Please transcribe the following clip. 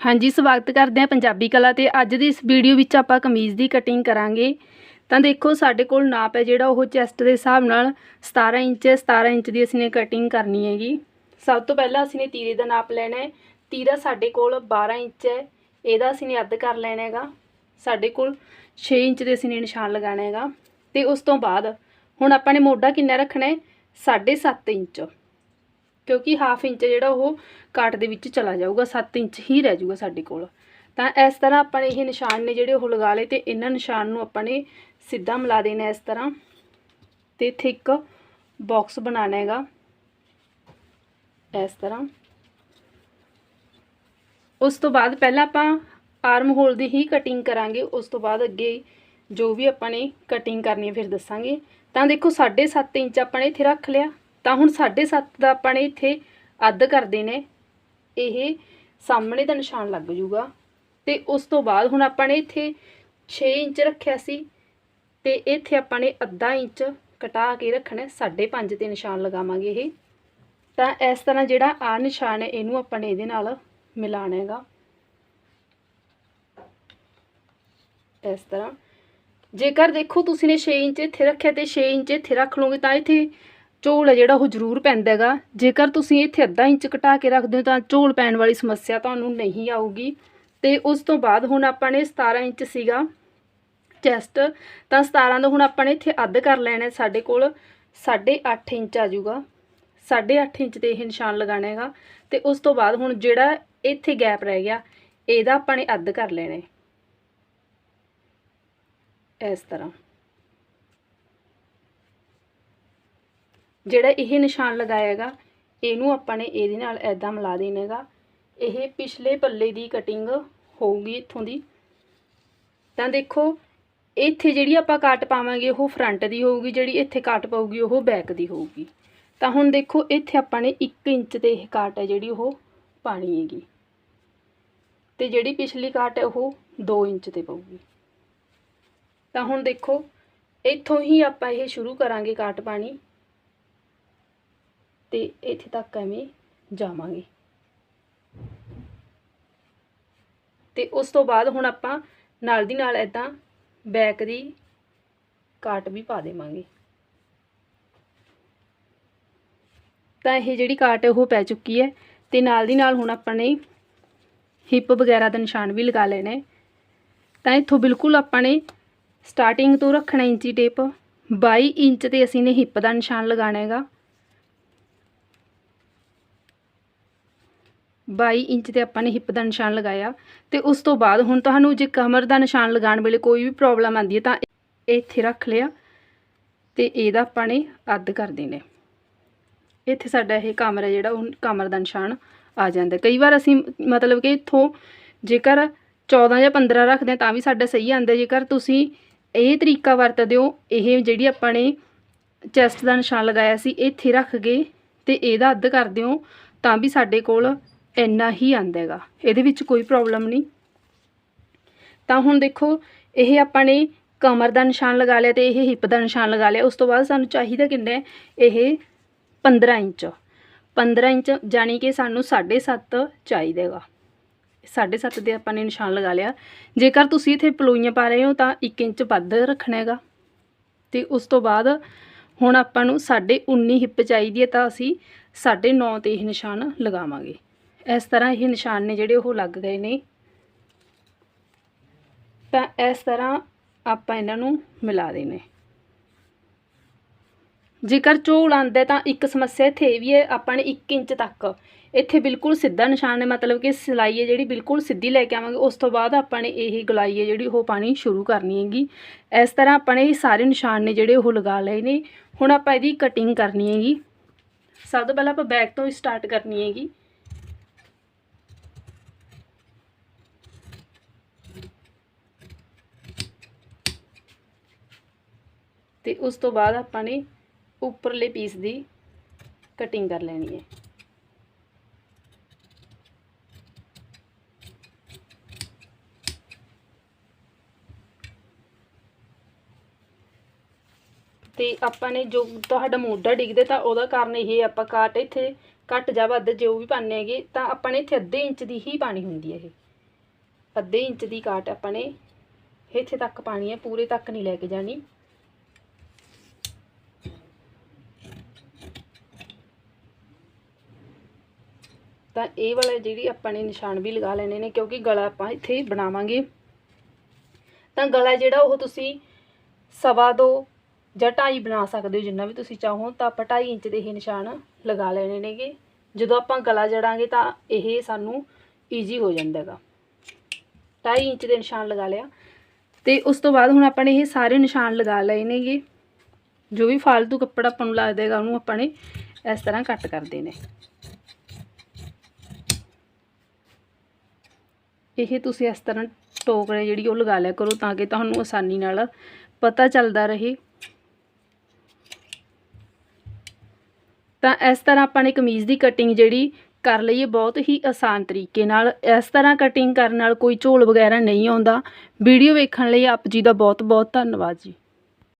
ਹਾਂਜੀ, ਸਵਾਗਤ ਕਰਦੇ ਹਾਂ ਪੰਜਾਬੀ ਕਲਾ ਤੇ। ਅੱਜ ਦੀ ਇਸ ਵੀਡੀਓ ਵਿੱਚ ਆਪਾਂ ਕਮੀਜ਼ ਦੀ ਕਟਿੰਗ ਕਰਾਂਗੇ। ਤਾਂ ਦੇਖੋ, ਸਾਡੇ ਕੋਲ ਨਾਪ ਹੈ ਜਿਹੜਾ, ਉਹ ਚੈਸਟ ਦੇ ਹਿਸਾਬ ਨਾਲ 17 ਇੰਚ ਹੈ। 17 ਇੰਚ ਦੀ ਅਸੀਂ ਨੇ ਕਟਿੰਗ ਕਰਨੀ ਹੈਗੀ। ਸਭ ਤੋਂ ਪਹਿਲਾਂ ਅਸੀਂ ਨੇ ਤੀਰੇ ਦਾ ਨਾਪ ਲੈਣਾ ਹੈ। ਤੀਰਾ ਸਾਡੇ ਕੋਲ 12 ਇੰਚ ਹੈ। ਇਹਦਾ ਅਸੀਂ ਨੇ ਅੱਧ ਕਰ ਲੈਣਾ ਹੈਗਾ। ਸਾਡੇ ਕੋਲ 6 ਇੰਚ ਦੇ ਅਸੀਂ ਨੇ ਨਿਸ਼ਾਨ ਲਗਾਉਣਾ ਹੈਗਾ। ਤੇ ਉਸ ਤੋਂ ਬਾਅਦ ਹੁਣ ਆਪਾਂ ਨੇ ਮੋਢਾ ਕਿੰਨਾ ਰੱਖਣਾ ਹੈ? 7.5 ਇੰਚ। ਕਿਉਂਕਿ ਹਾਫ ਇੰਚ ਜਿਹੜਾ ਉਹ ਕਾਟ ਦੇ ਵਿੱਚ ਚਲਾ ਜਾਊਗਾ 7 ਇੰਚ ਹੀ ਰਹਿ ਜਾਊਗਾ ਸਾਡੇ ਕੋਲ। ਤਾਂ ਇਸ ਤਰ੍ਹਾਂ ਆਪਾਂ ਨੇ ਇਹ ਨਿਸ਼ਾਨ ਨੇ ਜਿਹੜੇ ਉਹ ਲਗਾ ਲਏ ਤੇ ਇਹਨਾਂ ਨਿਸ਼ਾਨ ਨੂੰ ਆਪਾਂ ਨੇ ਸਿੱਧਾ ਮਿਲਾ ਦੇਣਾ ਇਸ ਤਰ੍ਹਾਂ। ਤੇ ਇੱਥੇ ਇੱਕ ਬਾਕਸ ਬਣਾਉਣਾ ਹੈਗਾ। ਇਸ ਤਰ੍ਹਾਂ। ਉਸ ਤੋਂ ਬਾਅਦ ਪਹਿਲਾਂ ਆਪਾਂ ਆਰਮ ਹੋਲ ਦੀ ਹੀ ਕਟਿੰਗ ਕਰਾਂਗੇ। ਉਸ ਤੋਂ ਬਾਅਦ ਅੱਗੇ ਜੋ ਵੀ ਆਪਾਂ ਨੇ ਕਟਿੰਗ ਕਰਨੀ ਹੈ ਫਿਰ ਦੱਸਾਂਗੇ। ਤਾਂ ਦੇਖੋ 7.5 ਇੰਚ ਆਪਾਂ ਨੇ ਇੱਥੇ ਰੱਖ ਲਿਆ। ਤਾਂ ਹੁਣ 7.5 ਦਾ ਆਪਾਂ ਨੇ ਇੱਥੇ ਅੱਧ ਕਰਦੇ ਨੇ। ਇਹ ਸਾਹਮਣੇ ਦਾ ਨਿਸ਼ਾਨ ਲੱਗ ਜੂਗਾ ਤੇ ਉਸ ਤੋਂ ਬਾਅਦ ਹੁਣ ਆਪਾਂ ਨੇ ਇੱਥੇ 6 ਇੰਚ ਰੱਖਿਆ ਸੀ। ਤੇ ਇੱਥੇ ਆਪਾਂ ਨੇ ਅੱਧਾ ਇੰਚ ਕਟਾ ਕੇ ਰੱਖਣਾ 5.5 ਤੇ ਨਿਸ਼ਾਨ ਲਗਾਵਾਂਗੇ ਇਹ। ਤਾਂ ਇਸ ਤਰ੍ਹਾਂ ਜਿਹੜਾ ਆ ਨਿਸ਼ਾਨ ਹੈ, ਇਹਨੂੰ ਆਪਾਂ ਨੇ ਇਹਦੇ ਨਾਲ ਮਿਲਾਣਾ ਹੈਗਾ। ਇਸ ਤਰ੍ਹਾਂ। ਜੇਕਰ ਦੇਖੋ ਤੁਸੀਂ ਨੇ 6 ਇੰਚ ਇੱਥੇ ਰੱਖਿਆ ਤੇ 6 ਇੰਚ ਇੱਥੇ ਰੱਖ ਲਓਗੇ ਤਾਂ ਇੱਥੇ ਝੋਲ ਹੈ ਜਿਹੜਾ ਉਹ ਜ਼ਰੂਰ ਪੈਂਦਾ ਹੈਗਾ। ਜੇਕਰ ਤੁਸੀਂ ਇੱਥੇ ਅੱਧਾ ਇੰਚ ਘਟਾ ਕੇ ਰੱਖਦੇ ਹੋ ਤਾਂ ਝੋਲ ਪੈਣ ਵਾਲੀ ਸਮੱਸਿਆ ਤੁਹਾਨੂੰ ਨਹੀਂ ਆਊਗੀ। ਤੇ ਉਸ ਤੋਂ ਬਾਅਦ ਹੁਣ ਆਪਾਂ ਨੇ 17 ਇੰਚ ਸੀਗਾ ਚੈਸਟ, ਤਾਂ 17 ਦਾ ਹੁਣ ਆਪਾਂ ਨੇ ਇੱਥੇ ਅੱਧ ਕਰ ਲੈਣਾ ਸਾਡੇ ਕੋਲ। 8.5 ਇੰਚ ਆ ਜਾਊਗਾ। 8.5 ਇੰਚ ਤੇ ਇਹ ਨਿਸ਼ਾਨ ਲਗਾਣਾ ਹੈਗਾ। ਤੇ ਉਸ ਤੋਂ ਬਾਅਦ ਹੁਣ ਜਿਹੜਾ ਇੱਥੇ ਗੈਪ ਰਹਿ ਗਿਆ, ਇਹਦਾ ਆਪਾਂ ਨੇ ਅੱਧ ਕਰ ਲੈਣਾ ਇਸ ਤਰ੍ਹਾਂ। ਜਿਹੜਾ ਇਹ ਨਿਸ਼ਾਨ ਲਗਾਇਆ ਹੈਗਾ ਇਹਨੂੰ ਆਪਾਂ ਨੇ ਇਹਦੇ ਨਾਲ ਐਦਾਂ ਮਿਲਾ ਦੇਣਾ ਹੈਗਾ ਇਹ ਪਿਛਲੇ ਪੱਲੇ ਦੀ ਕਟਿੰਗ ਹੋਊਗੀ ਇੱਥੋਂ ਦੀ। ਤਾਂ ਦੇਖੋ, ਇੱਥੇ ਜਿਹੜੀ ਆਪਾਂ ਕੱਟ ਪਾਵਾਂਗੇ, ਉਹ ਫਰੰਟ ਦੀ ਹੋਊਗੀ, ਜਿਹੜੀ ਇੱਥੇ ਕੱਟ ਪਾਊਗੀ, ਉਹ ਬੈਕ ਦੀ ਹੋਊਗੀ। ਤਾਂ ਹੁਣ ਦੇਖੋ, ਇੱਥੇ ਆਪਾਂ ਨੇ 1 ਇੰਚ ਤੇ ਇਹ ਕਾਟ ਹੈ ਜਿਹੜੀ ਉਹ ਪਾਣੀ ਹੈਗੀ। ਤੇ ਜਿਹੜੀ ਪਿਛਲੀ ਕਾਟ ਹੈ, ਉਹ 2 ਇੰਚ ਤੇ ਪਊਗੀ। ਤਾਂ ਹੁਣ ਦੇਖੋ, ਇੱਥੋਂ ਹੀ ਆਪਾਂ ਇਹ ਸ਼ੁਰੂ ਕਰਾਂਗੇ ਕਾਟ ਪਾਣੀ। ਤੇ ਇੱਥੇ ਤੱਕ ਐਵੇਂ ਜਾਵਾਂਗੇ। ਤੇ ਉਸ ਤੋਂ ਬਾਅਦ ਹੁਣ ਆਪਾਂ ਨਾਲ ਦੀ ਨਾਲ ਇਦਾਂ ਬੈਕ ਦੀ ਕਾਟ ਵੀ ਪਾ ਦੇਵਾਂਗੇ। ਤਾਂ ਇਹ ਜਿਹੜੀ ਕਾਟ ਹੈ ਉਹ ਪੈ ਚੁੱਕੀ ਹੈ ਤੇ ਨਾਲ ਦੀ ਨਾਲ ਹੁਣ ਆਪਾਂ ਨੇ ਹਿੱਪ ਵਗੈਰਾ ਦਾ ਨਿਸ਼ਾਨ ਵੀ ਲਗਾ ਲੈਣਾ। ਤਾਂ ਇੱਥੋਂ ਬਿਲਕੁਲ ਆਪਾਂ ਨੇ ਸਟਾਰਟਿੰਗ ਤੋਂ ਰੱਖਣਾ ਇੰਚੀ ਟੇਪ 22 ਇੰਚ ਤੇ ਅਸੀਂ ਨੇ ਹਿੱਪ ਦਾ ਨਿਸ਼ਾਨ ਲਗਾਣਾ ਹੈਗਾ। 22 ਇੰਚ ਤੇ ਆਪਾਂ ਨੇ ਹਿੱਪ ਦਾ ਨਿਸ਼ਾਨ ਲਗਾਇਆ ਤੇ ਉਸ ਤੋਂ ਬਾਅਦ ਹੁਣ ਤੁਹਾਨੂੰ ਜੇ ਕਮਰ ਦਾ ਨਿਸ਼ਾਨ ਲਗਾਉਣ ਵੇਲੇ ਕੋਈ ਵੀ ਪ੍ਰੋਬਲਮ ਆਉਂਦੀ ਹੈ ਤਾਂ ਇੱਥੇ ਰੱਖ ਲਿਆ ਤੇ ਇਹਦਾ ਆਪਾਂ ਨੇ ਅੱਧ ਕਰ ਦੇਣਾ। ਇੱਥੇ ਸਾਡਾ ਇਹ ਕਮਰ ਹੈ ਜਿਹੜਾ ਉਹ ਕਮਰ ਦਾ ਨਿਸ਼ਾਨ ਆ ਜਾਂਦਾ। ਕਈ ਵਾਰ ਅਸੀਂ ਮਤਲਬ ਕਿ ਇੱਥੋਂ ਜੇਕਰ 14 ਜਾਂ 15 ਰੱਖਦੇ ਹਾਂ ਤਾਂ ਵੀ ਸਾਡਾ ਸਹੀ ਆਉਂਦਾ ਜੇਕਰ ਤੁਸੀਂ ਇਹ ਤਰੀਕਾ ਵਰਤਦੇ ਹੋ, ਇਹ ਜਿਹੜੀ ਆਪਾਂ ਨੇ ਚੈਸਟ ਦਾ ਨਿਸ਼ਾਨ ਲਗਾਇਆ ਸੀ, ਇੱਥੇ ਰੱਖ ਗਏ ਤੇ ਇਹਦਾ ਅੱਧ ਕਰ ਦਿਓ ਤਾਂ ਵੀ ਸਾਡੇ ਕੋਲ ਇੰਨਾ ਹੀ ਆਂਦਾ ਹੈਗਾ। ਇਹਦੇ ਵਿੱਚ ਕੋਈ ਪ੍ਰੋਬਲਮ ਨਹੀਂ। ਤਾਂ ਹੁਣ ਦੇਖੋ, ਇਹ ਆਪਾਂ ਨੇ ਕਮਰ ਦਾ ਨਿਸ਼ਾਨ ਲਗਾ ਲਿਆ ਤੇ ਇਹ ਹਿੱਪ ਦਾ ਨਿਸ਼ਾਨ ਲਗਾ ਲਿਆ। ਉਸ ਤੋਂ ਬਾਅਦ ਸਾਨੂੰ ਚਾਹੀਦਾ ਕਿੰਨਾ ਹੈ? ਇਹ 15 ਇੰਚ। 15 ਇੰਚ ਜਾਨੀ ਕਿ ਸਾਨੂੰ 7.5 ਚਾਹੀਦਾ ਹੈਗਾ। 7.5 ਦੇ ਆਪਾਂ ਨੇ ਨਿਸ਼ਾਨ ਲਗਾ ਲਿਆ। ਜੇਕਰ ਤੁਸੀਂ ਇੱਥੇ ਪਲੋਈਆਂ ਪਾ ਰਹੇ ਹੋ ਤਾਂ 1 ਇੰਚ ਵੱਧ ਰੱਖਣਾ ਹੈਗਾ। ਤੇ ਉਸ ਤੋਂ ਬਾਅਦ ਹੁਣ ਆਪਾਂ ਨੂੰ 19.5 ਹਿੱਪ ਚਾਹੀਦੀ ਹੈ ਤਾਂ ਅਸੀਂ 9.5 ਤੇ ਇਹ ਨਿਸ਼ਾਨ ਲਗਾਵਾਂਗੇ। ਇਸ ਤਰ੍ਹਾਂ ਇਹ ਨਿਸ਼ਾਨ ਨੇ ਜਿਹੜੇ ਉਹ ਲੱਗ ਗਏ ਨੇ। ਤਾਂ ਇਸ ਤਰ੍ਹਾਂ ਆਪਾਂ ਇਹਨਾਂ ਨੂੰ ਮਿਲਾ ਦੇਣੇ। ਜੇਕਰ ਝੋਲ ਆਂਦਾ ਤਾਂ ਇੱਕ ਸਮੱਸਿਆ ਇੱਥੇ ਇਹ ਵੀ ਹੈ, ਆਪਾਂ ਨੇ 1 ਇੰਚ ਤੱਕ ਇੱਥੇ ਬਿਲਕੁਲ ਸਿੱਧਾ ਨਿਸ਼ਾਨ ਹੈ, ਮਤਲਬ ਕਿ ਸਿਲਾਈ ਹੈ ਜਿਹੜੀ ਬਿਲਕੁਲ ਸਿੱਧੀ ਲੈ ਕੇ ਆਵਾਂਗੇ, ਉਸ ਤੋਂ ਬਾਅਦ ਆਪਾਂ ਨੇ ਇਹ ਗਲਾਈ ਹੈ ਜਿਹੜੀ ਉਹ ਪਾਣੀ ਸ਼ੁਰੂ ਕਰਨੀ ਹੈਗੀ। ਇਸ ਤਰ੍ਹਾਂ ਆਪਾਂ ਨੇ ਇਹ ਸਾਰੇ ਨਿਸ਼ਾਨ ਨੇ ਜਿਹੜੇ ਉਹ ਲਗਾ ਲਏ ਨੇ। ਹੁਣ ਆਪਾਂ ਇਹਦੀ ਕਟਿੰਗ ਕਰਨੀ ਹੈਗੀ। ਸਭ ਤੋਂ ਪਹਿਲਾਂ ਆਪਾਂ ਬੈਕ ਤੋਂ ਹੀ ਸਟਾਰਟ ਕਰਨੀ ਹੈਗੀ। ਤੇ ਉਸ ਤੋਂ ਬਾਅਦ ਆਪਾਂ ਨੇ ਉੱਪਰਲੇ ਪੀਸ ਦੀ ਕਟਿੰਗ ਕਰ ਲੈਣੀ ਹੈ। ਤੇ ਆਪਾਂ ਨੇ ਜੋ ਤੁਹਾਡਾ ਮੋਢਾ ਡਿੱਗਦਾ ਤਾਂ ਉਹਦਾ ਕਾਰਨ ਇਹ ਆਪਾਂ ਕਾਟ ਇੱਥੇ ਘੱਟ ਜਾਂ ਵੱਧ ਜੋ ਵੀ ਪਾਣੇ ਹੈਗੇ, ਤਾਂ ਆਪਾਂ ਨੇ ਇੱਥੇ ਅੱਧੇ ਇੰਚ ਦੀ ਹੀ ਪਾਣੀ ਹੁੰਦੀ ਹੈ ਇਹ। ਅੱਧੇ ਇੰਚ ਦੀ ਕਾਟ ਆਪਾਂ ਨੇ ਇੱਥੇ ਤੱਕ ਪਾਣੀ ਹੈ, ਪੂਰੇ ਤੱਕ ਨਹੀਂ ਲੈ ਕੇ ਜਾਣੀ। ਤਾਂ ਇਹ ਵਾਲਾ ਜਿਹੜੀ ਆਪਾਂ ਨੇ ਨਿਸ਼ਾਨ ਵੀ ਲਗਾ ਲੈਣੇ ਨੇ, ਕਿਉਂਕਿ ਗਲਾ ਆਪਾਂ ਇੱਥੇ ਬਣਾਵਾਂਗੇ। ਤਾਂ ਗਲਾ ਜਿਹੜਾ ਉਹ ਤੁਸੀਂ ਸਵਾ ਦੋ ਜਾਂ ਢਾਈ ਬਣਾ ਸਕਦੇ ਹੋ, ਜਿੰਨਾ ਵੀ ਤੁਸੀਂ ਚਾਹੋ, ਤਾਂ ਆਪਾਂ ਢਾਈ ਇੰਚ ਦੇ ਇਹ ਨਿਸ਼ਾਨ ਲਗਾ ਲੈਣੇ ਨੇਗੇ। ਜਦੋਂ ਆਪਾਂ ਗਲਾ ਜੜਾਂਗੇ ਤਾਂ ਇਹ ਸਾਨੂੰ ਈਜ਼ੀ ਹੋ ਜਾਂਦਾ ਹੈਗਾ ਢਾਈ ਇੰਚ ਦੇ ਨਿਸ਼ਾਨ ਲਗਾ ਲਿਆ। ਤੇ ਉਸ ਤੋਂ ਬਾਅਦ ਹੁਣ ਆਪਾਂ ਨੇ ਇਹ ਸਾਰੇ ਨਿਸ਼ਾਨ ਲਗਾ ਲਏ ਨੇਗੇ। ਜੋ ਵੀ ਫालतू ਕੱਪੜਾ ਆਪਾਂ ਨੂੰ ਲੱਗਦਾ ਹੈਗਾ, ਉਹਨੂੰ ਆਪਾਂ ਨੇ ਇਸ ਤਰ੍ਹਾਂ ਕੱਟ ਕਰਦੇ ਨੇ ਇਹ ਤੁਸੀਂ ਇਸ ਤਰ੍ਹਾਂ ਟੋਕਰੇ ਜਿਹੜੀ ਉਹ ਲਗਾ ਲਿਆ ਕਰੋ ਤਾਂ ਕਿ ਤੁਹਾਨੂੰ ਆਸਾਨੀ ਨਾਲ ਪਤਾ ਚੱਲਦਾ ਰਹੇ। ਤਾਂ ਇਸ ਤਰ੍ਹਾਂ ਆਪਾਂ ਨੇ ਕਮੀਜ਼ ਦੀ ਕਟਿੰਗ ਜਿਹੜੀ ਕਰ ਲਈਏ ਬਹੁਤ ਹੀ ਆਸਾਨ ਤਰੀਕੇ ਨਾਲ। ਇਸ ਤਰ੍ਹਾਂ ਕਟਿੰਗ ਕਰਨ ਨਾਲ ਕੋਈ ਝੋਲ ਵਗੈਰਾ ਨਹੀਂ ਆਉਂਦਾ। ਵੀਡੀਓ ਵੇਖਣ ਲਈ ਆਪ ਜੀ ਦਾ ਬਹੁਤ ਬਹੁਤ ਧੰਨਵਾਦ ਜੀ।